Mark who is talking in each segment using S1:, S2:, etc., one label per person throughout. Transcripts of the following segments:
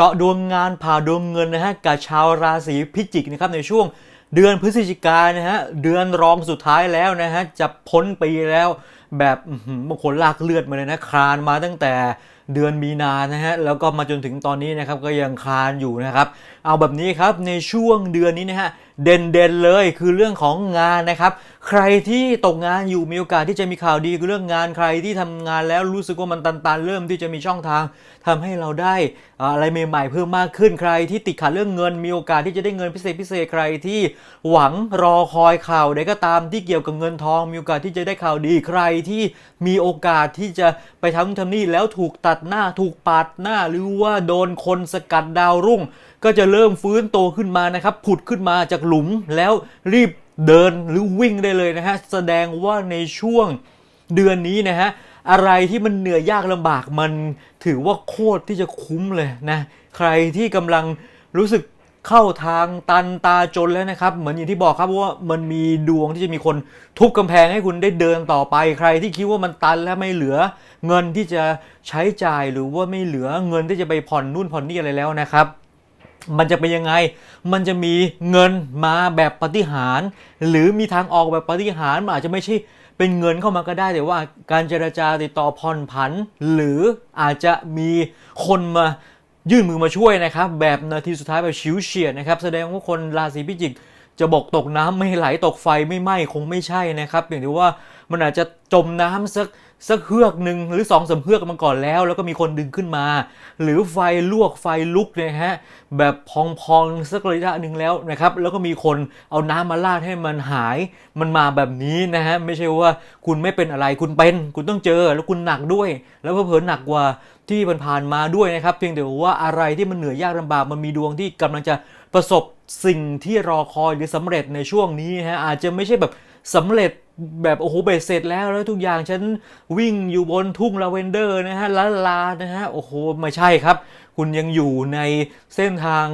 S1: เจาะดวงงานผ่าดวงเงินนะฮะกับชาวราศีพิจิกนะครับในช่วงเดือนพฤศจิกายนะฮะเดือนรองสุดท้ายแล้วนะฮะจะพ้นปีแล้ว แบบบางคนลากเลือดมาเลยนะคลานมาตั้งแต่เดือนมีนานะฮะแล้วก็มาจนถึงตอนนี้นะครับก็ยังคลานอยู่นะครับ เอาแบบนี้ครับในช่วงเดือนนี้นะฮะ เด่นๆเลยคือเรื่องของงานนะครับ ใครที่ตกงานอยู่มีโอกาสที่จะมีข่าวดีคือเรื่องงานใครที่ทำงานแล้วรู้สึกว่ามันตันๆ เริ่มที่จะมีช่องทางทำให้เราได้อะไรใหม่ๆเพิ่มมากขึ้นใครที่ติดขัดเรื่องเงิน มีโอกาสที่จะได้เงินพิเศษพิเศษใครที่หวังรอคอยข่าวใดก็ตามที่เกี่ยวกับเงินทอง มีโอกาสที่จะได้ข่าวดีใครที่มีโอกาสที่จะไปทำทำนี่แล้วถูกตัดหน้าถูกปาดหน้าหรือว่าโดนคนสกัดดาวรุ่งก็จะเริ่มฟื้นโตขึ้นมานะครับ ผุดขึ้นมาจากหลุมแล้วรีบเดินหรือวิ่งได้เลยนะฮะ แสดงว่าในช่วงเดือนนี้นะฮะ อะไรที่มันเหนื่อยยากลำบากมันถือว่าโคตรที่จะคุ้มเลยนะ ใครที่กำลังรู้สึกเข้าทางตันตาจนแล้วนะครับ เหมือนอย่างที่บอกครับว่ามันมีดวงที่จะมีคนทุบกำแพงให้คุณได้เดินต่อไป ใครที่คิดว่ามันตันและไม่เหลือ เงินที่จะใช้จ่ายหรือว่าไม่เหลือเงินที่จะไปผ่อนนู่นผ่อนนี่อะไรแล้วนะครับ มันจะเป็นยังไง มันจะมีเงินมาแบบปฏิหารหรือมีทางออกแบบปฏิหารมันอาจจะไม่ใช่เป็นเงินเข้ามาก็ได้แต่ว่าการเจรจาติดต่อผ่อนผัน หรืออาจจะมีคนมายื่นมือมาช่วยนะครับ แบบนาทีสุดท้ายแบบชิวเฉียดนะครับ แสดงว่าคนราศีพิจิก จะบอกตกน้ำไม่ไหลตกไฟไม่ไหม้คงไม่ใช่นะครับเพียงแต่ว่ามันอาจจะจมน้ำสักสักเฮือกหนึ่งหรือสองสามเฮือกมาก่อนแล้ว แล้วก็มีคนดึงขึ้นมา หรือไฟลวกไฟลุกเนี่ยฮะแบบพองๆสักระยะหนึ่งแล้วนะครับแล้วก็มีคนเอาน้ำมาลาดให้มันหาย มันมาแบบนี้นะฮะไม่ใช่ว่าคุณไม่เป็นอะไรคุณเป็น คุณต้องเจอแล้วคุณหนักด้วย แล้วเผลอหนักกว่าที่มันผ่านมาด้วยนะครับ เพียงแต่ว่าอะไรที่มันเหนื่อยยากลำบากมันมีดวงที่กำลังจะ ประสบสิ่งที่รอคอยหรือสำเร็จในช่วงนี้ฮะอาจจะไม่ใช่แบบสำเร็จแบบโอ้โหเบสเสร็จแล้วแล้วทุกอย่างฉันวิ่งอยู่บนทุ่งลาเวนเดอร์นะฮะลาลานะฮะโอ้โหไม่ใช่ครับ คุณยังอยู่ในเส้นทาง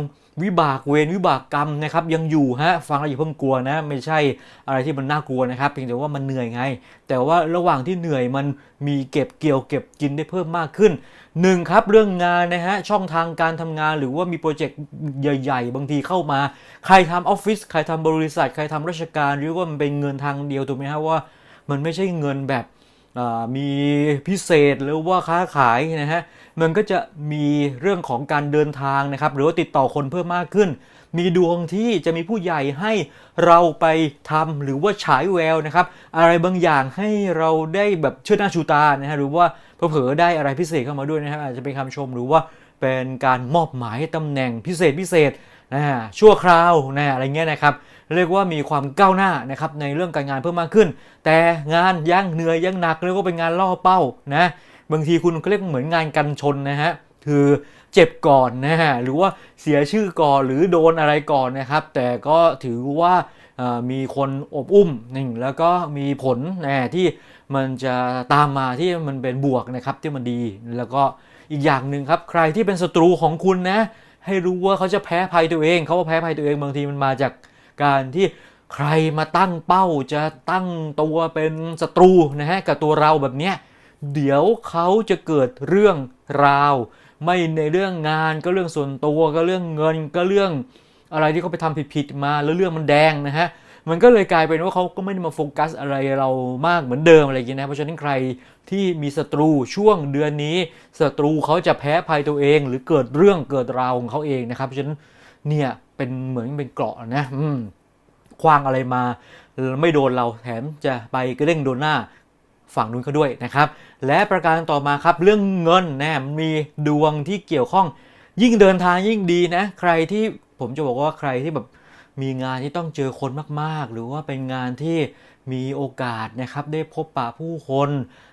S1: วิบากเวรวิบากกรรมนะครับยังอยู่ฮะฟังแล้วอย่าเพิ่งกลัวนะ ไม่ใช่อะไรที่มันน่ากลัวนะครับเพียงแต่ว่ามันเหนื่อยไง แต่ว่าระหว่างที่เหนื่อยมันมีเก็บเกี่ยวเก็บกินได้เพิ่มมากขึ้นหนึ่งครับเรื่องงานนะฮะช่องทางการทำงานหรือว่ามีโปรเจกต์ใหญ่ ๆ บางทีเข้ามา ใครทำออฟฟิศใครทำบริษัท ใครทำราชการหรือว่ามันเป็นเงินทางเดียวถูกไหมฮะว่า มันไม่ใช่เงินแบบ มีพิเศษหรือว่าค้าขายนะฮะมันก็จะมีเรื่องของการเดินทางนะครับ หรือว่าติดต่อคนเพิ่มมากขึ้น มีดวงที่จะมีผู้ใหญ่ให้เราไปทำหรือว่าฉายแววนะครับ อะไรบางอย่างให้เราได้แบบเชิดหน้าชูตานะฮะหรือว่าเผลอๆได้อะไรพิเศษเข้ามาด้วยนะครับอาจจะเป็นคำชมหรือว่าเป็นการมอบหมายตำแหน่งพิเศษพิเศษ ชั่วคราวนะอะไรเงี้ยนะครับเรียกว่ามีความก้าวหน้านะครับในเรื่องการงานเพิ่มมากขึ้น แต่งานยังเหนื่อยยังหนักเรียกว่าเป็นงานล่อเป้านะบางทีคุณเรียกเหมือนงานกันชนนะฮะคือเจ็บก่อนนะฮะหรือว่าเสียชื่อก่อนหรือโดนอะไรก่อนนะครับ แต่ก็ถือว่ามีคนอบอุ้มหนึ่งแล้วก็มีผลนะที่มันจะตามมาที่มันเป็นบวกนะครับที่มันดีแล้วก็อีกอย่างหนึ่งครับ ใครที่เป็นศัตรูของคุณนะ ให้รู้ว่าเขาจะแพ้ภัยตัวเอง เขาว่าแพ้ภัยตัวเองบางทีมันมาจากการที่ใครมาตั้งเป้าจะตั้งตัวเป็นศัตรูนะฮะกับตัวเราแบบเนี้ยเดี๋ยวเขาจะเกิดเรื่องราว ไม่ในเรื่องงานก็เรื่องส่วนตัวก็เรื่องเงินก็เรื่องอะไรที่เขาไปทำผิดๆมาแล้วเรื่องมันแดงนะฮะ มันก็เลยกลายเป็นว่าเขาก็ไม่ได้มาโฟกัสอะไรเรามากเหมือนเดิมอะไรอย่างเงี้ยนะ เพราะฉะนั้นใครที่มีศัตรูช่วงเดือนนี้ศัตรูเขาจะแพ้ภัยตัวเอง หรือเกิดเรื่องเกิดราวของเขาเองนะครับเพราะฉะนั้นเนี่ยเป็นเหมือนเป็นเกราะนะอืมคว้างอะไรมาไม่โดนเราแถมจะไปกระเด้งโดนหน้าฝั่งนู้นเขาด้วยนะครับ และประการต่อมาครับเรื่องเงินนะมันมีดวงที่เกี่ยวข้องยิ่งเดินทางยิ่งดีนะ ใครที่ผมจะบอกว่าใครที่แบบ มีงานที่ต้องเจอคนมากๆ หรือว่าเป็นงานที่มีโอกาสนะครับได้พบปะผู้คน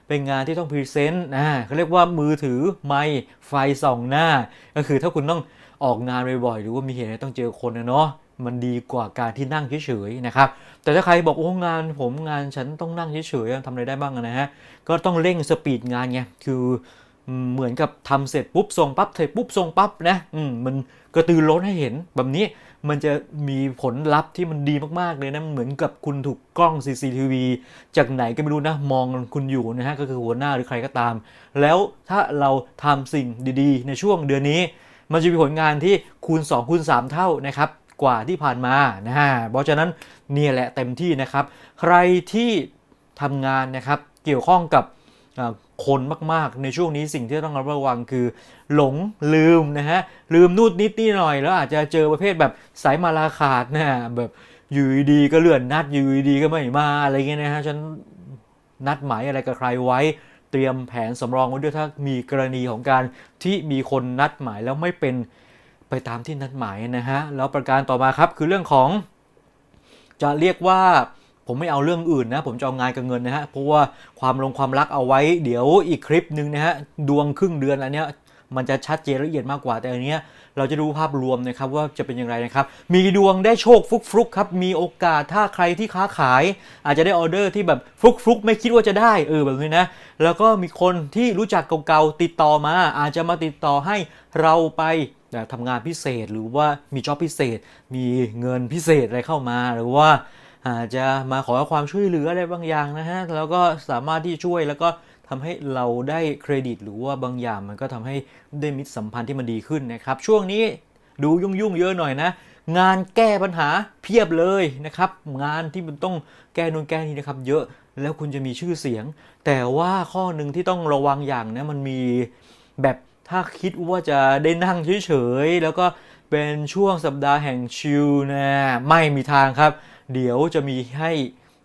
S1: เป็นงานที่ต้องพรีเซนต์นะเขาเรียกว่ามือถือไมค์ไฟส่องหน้า ก็คือถ้าคุณต้องออกงานบ่อยๆหรือว่ามีเหตุอะไรต้องเจอคนนะเนาะมันดีกว่าการที่นั่งเฉยๆนะครับ แต่ถ้าใครบอกโอ้งานผมงานฉันต้องนั่งเฉยๆทำอะไรได้บ้างนะฮะก็ต้องเร่งสปีดงานไงคืออืม เหมือนกับทำเสร็จปุ๊บส่งปั๊บเสร็จปุ๊บส่งปั๊บนะอืมมันกระตือร้นให้เห็นแบบนี้มันจะมีผลลัพธ์ที่มันดีมากๆเลยนะเหมือนกับคุณถูกกล้อง CCTV จากไหนก็ไม่รู้นะมองคุณอยู่นะฮะก็คือหัวหน้าหรือใครก็ตาม แล้วถ้าเราทำสิ่งดีๆ ในช่วงเดือนนี้ มันจะมีผลงานที่คูณ 2 คูณ 3 เท่านะครับกว่าที่ผ่านมานะฮะเพราะฉะนั้นเนี่ยแหละเต็มที่นะครับ ใครที่ทำงานนะครับเกี่ยวข้องกับ คนมากๆ ในช่วงนี้สิ่งที่ต้องระวังคือ หลงลืมนะฮะ ลืมนู่นนิดนี่หน่อย แล้วอาจจะเจอประเภทแบบสายมาลาขาดนะแบบอยู่ดีๆก็เลื่อนนัดอยู่ดีๆก็ไม่มาอะไรเงี้ยนะฮะฉันนัดหมายอะไรกับใครไว้เตรียมแผนสำรองไว้ด้วยถ้ามีกรณีของการที่มีคนนัดหมายแล้วไม่เป็นไปตามที่นัดหมายนะฮะแล้วประการต่อมาครับคือเรื่องของ จะเรียกว่า ผมไม่เอาเรื่องอื่นนะ ผมจะเอางานกับเงินนะฮะ เพราะว่าความลงความรักเอาไว้ เดี๋ยวอีกคลิปหนึ่งนะฮะ ดวงครึ่งเดือนอันเนี้ยมันจะชัดเจนละเอียดมากกว่าแต่อันเนี้ยเราจะดูภาพรวมนะครับว่าจะเป็นอย่างไรนะครับ มีดวงได้โชคฟลุกครับ มีโอกาสถ้าใครที่ค้าขาย อาจจะได้ออเดอร์ที่แบบฟลุกไม่คิดว่าจะได้เออแบบนี้นะ แล้วก็มีคนที่รู้จักเก่าๆติดต่อมา อาจจะมาติดต่อให้เราไปทำงานพิเศษหรือว่ามีจ็อบพิเศษ มีเงินพิเศษอะไรเข้ามาหรือว่า อาจจะมาขอความช่วยเหลืออะไรบางอย่างนะฮะ แล้วก็สามารถที่ช่วยแล้วก็ทำให้เราได้เครดิตหรือว่าบางอย่างมันก็ทำให้ได้มิตรสัมพันธ์ที่มันดีขึ้นนะครับ ช่วงนี้ดูยุ่งๆเยอะหน่อยนะ งานแก้ปัญหาเพียบเลยนะครับ งานที่มันต้องแก้นนแก้นี่นะครับ เยอะแล้วคุณจะมีชื่อเสียง แต่ว่าข้อหนึ่งที่ต้องระวังอย่างนะมันมีแบบถ้าคิดว่าจะได้นั่งเฉยๆแล้วก็เป็นช่วงสัปดาห์แห่งชิลนะไม่มีทางครับ เดี๋ยวจะมีให้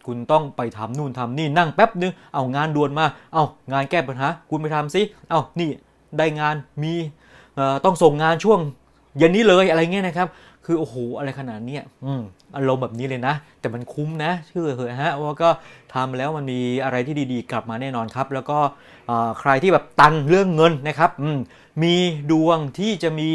S1: คุณต้องไปทำนู่นทำนี่นั่งแป๊บนึง เอางานด่วนมา เอางานแก้ปัญหา คุณไปทำสิ เอานี่ได้งานมีเอ่อต้องส่งงานช่วงเย็นนี้เลยอะไรเงี้ยนะครับ คือโอ้โหอะไรขนาดนี้อืมอารมณ์แบบนี้เลยนะ แต่มันคุ้มนะเชื่อเถอะฮะว่าก็ทำแล้วมันมีอะไรที่ดีๆ กลับมาแน่นอนครับ แล้วก็อ่อใครที่แบบตันเรื่องเงินนะครับ อืมมีดวงที่จะมี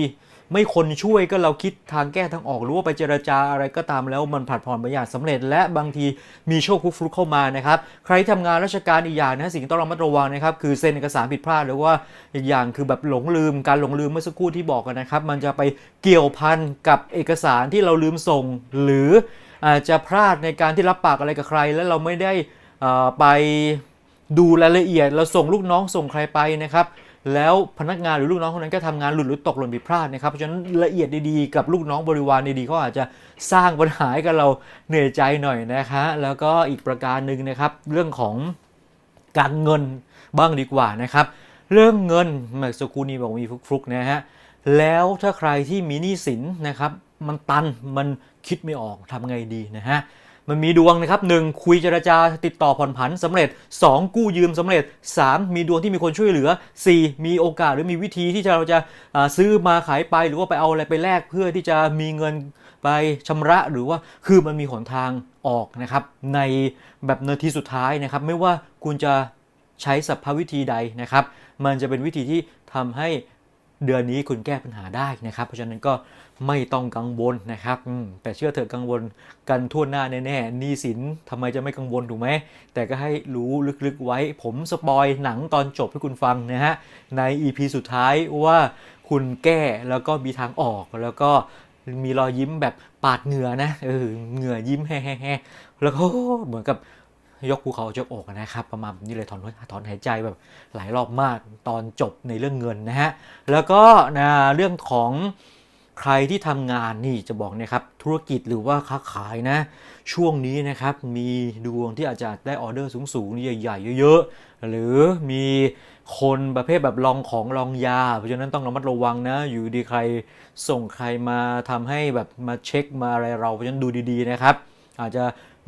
S1: ไม่คนช่วยก็เราคิดทางแก้ทางออกหรือว่าไปเจรจาอะไรก็ตามแล้วมันผัดผ่อนไปอย่างสำเร็จ และบางทีมีโชคฟลุกเข้ามานะครับใครทำงานราชการอีกอย่างนะสิ่งต้องระมัดระวังนะครับคือเซ็นเอกสารผิดพลาดหรือว่าอีกอย่างคือแบบหลงลืมการหลงลืมเมื่อสักครู่ที่บอกกันนะครับ มันจะไปเกี่ยวพันกับเอกสารที่เราลืมส่ง หรืออาจจะพลาดในการที่รับปากอะไรกับใคร แล้วเราไม่ได้อ่อไปดูรายละเอียดเราส่งลูกน้องส่งใครไปนะครับ แล้วพนักงานหรือลูกน้องคนนั้นก็ทำงานหลุดหรือตกหล่นผิดพลาดนะครับเพราะฉะนั้นละเอียดดีๆกับลูกน้องบริวารดีๆเขาอาจจะสร้างปัญหาให้กับเราเหนื่อยใจหน่อยนะคะแล้วก็อีกประการหนึ่งนะครับเรื่องของการเงินบ้างดีกว่านะครับ เรื่องเงินเมื่อสกูนีบอกมีฟลุกๆนะฮะแล้วถ้าใครที่มีหนี้สินนะครับ มันตันมันคิดไม่ออกทำไงดีนะฮะ มันมีดวงนะครับหนึ่งคุยเจรจาติดต่อผ่อนผันสำเร็จ 2 กู้ยืมสำเร็จ 3 มีดวงที่มีคนช่วยเหลือ 4 มีโอกาสหรือมีวิธีที่เราจะซื้อมาขายไปหรือว่าไปเอาอะไรไปแลกเพื่อที่จะมีเงินไปชำระหรือว่าคือมันมีหนทางออกนะครับในแบบนาทีสุดท้ายนะครับไม่ว่าคุณจะใช้สัพพวิธีใดนะครับ มันจะเป็นวิธีที่ทำให้ เดือนนี้คุณแก้ปัญหาได้นะครับ เพราะฉะนั้นก็ไม่ต้องกังวลนะครับแต่เชื่อเถอะกังวลกันทั่วหน้าแน่ๆหนี้สินทำไมจะไม่กังวลถูกไหมแต่ก็ให้รู้ลึกๆไว้ ผมสปอยหนังตอนจบให้คุณฟังนะฮะใน EP สุดท้ายว่าคุณแก้แล้วก็มีทางออกแล้วก็มีรอยยิ้มแบบปาดเหงื่อนะเออเหงื่อยิ้มแฮ่ๆแล้วก็เหมือนกับ ยกภูเขาจะอกนะครับ ประมาณนี้เลยถอนถอนหายใจแบบหลายรอบมากตอนจบในเรื่องเงินนะฮะ แล้วก็นะเรื่องของใครที่ทำงานนี่จะบอกนะครับธุรกิจหรือว่าค้าขายนะ ช่วงนี้นะครับมีดวงที่อาจจะได้ออเดอร์สูงๆใหญ่ๆเยอะๆ หรือมีคนประเภทแบบลองของลองยา เพราะฉะนั้นต้องระมัดระวังนะ อยู่ดีใครส่งใครมาทำให้แบบมาเช็คมาอะไรเราเพราะฉะนั้นดูดีๆนะครับ อาจจะ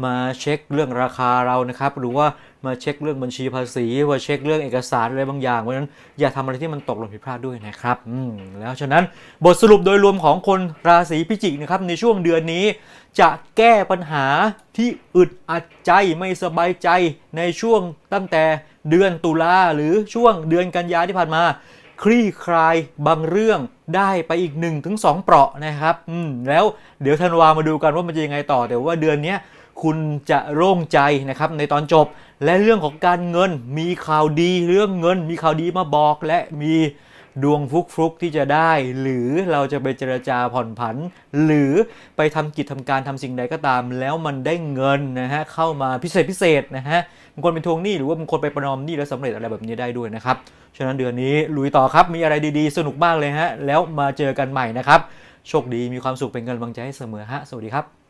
S1: มาเช็คเรื่องราคาเรานะครับ หรือว่ามาเช็คเรื่องบัญชีภาษีว่าเช็คเรื่องเอกสารอะไรบางอย่างเพราะฉะนั้นอย่าทำอะไรที่มันตกหล่นผิดพลาดด้วยนะครับอืมแล้วฉะนั้นบทสรุปโดยรวมของคนราศีพิจิกนะครับในช่วงเดือนนี้ จะแก้ปัญหาที่อึดอัดใจไม่สบายใจในช่วงตั้งแต่เดือนตุลาหรือช่วงเดือนกันยาที่ผ่านมาคลี่คลายบางเรื่องได้ไปอีก 1-2 เปราะนะครับ อืม แล้วเดี๋ยวธันวามาดูกันว่ามันจะยังไงต่อ แต่ว่าเดือนนี้ คุณจะโล่งใจนะครับในตอนจบ และเรื่องของการเงินมีข่าวดีเรื่องเงิน มีข่าวดีมาบอกและมีดวงฟุกฟุกที่จะได้ หรือเราจะไปเจรจาผ่อนผัน หรือไปทำกิจทำการทำสิ่งใดก็ตาม แล้วมันได้เงินนะฮะเข้ามาพิเศษพิเศษนะฮะบางคนเป็นทวงหนี้หรือว่าบางคนไปประนอมหนี้แล้วสำเร็จอะไรแบบนี้ได้ด้วยนะครับฉะนั้นเดือนนี้ลุยต่อครับมีอะไรดีๆ สนุกมากเลยฮะแล้วมาเจอกันใหม่นะครับโชคดีมีความสุขเป็นกำลังใจให้เสมอฮะสวัสดีครับ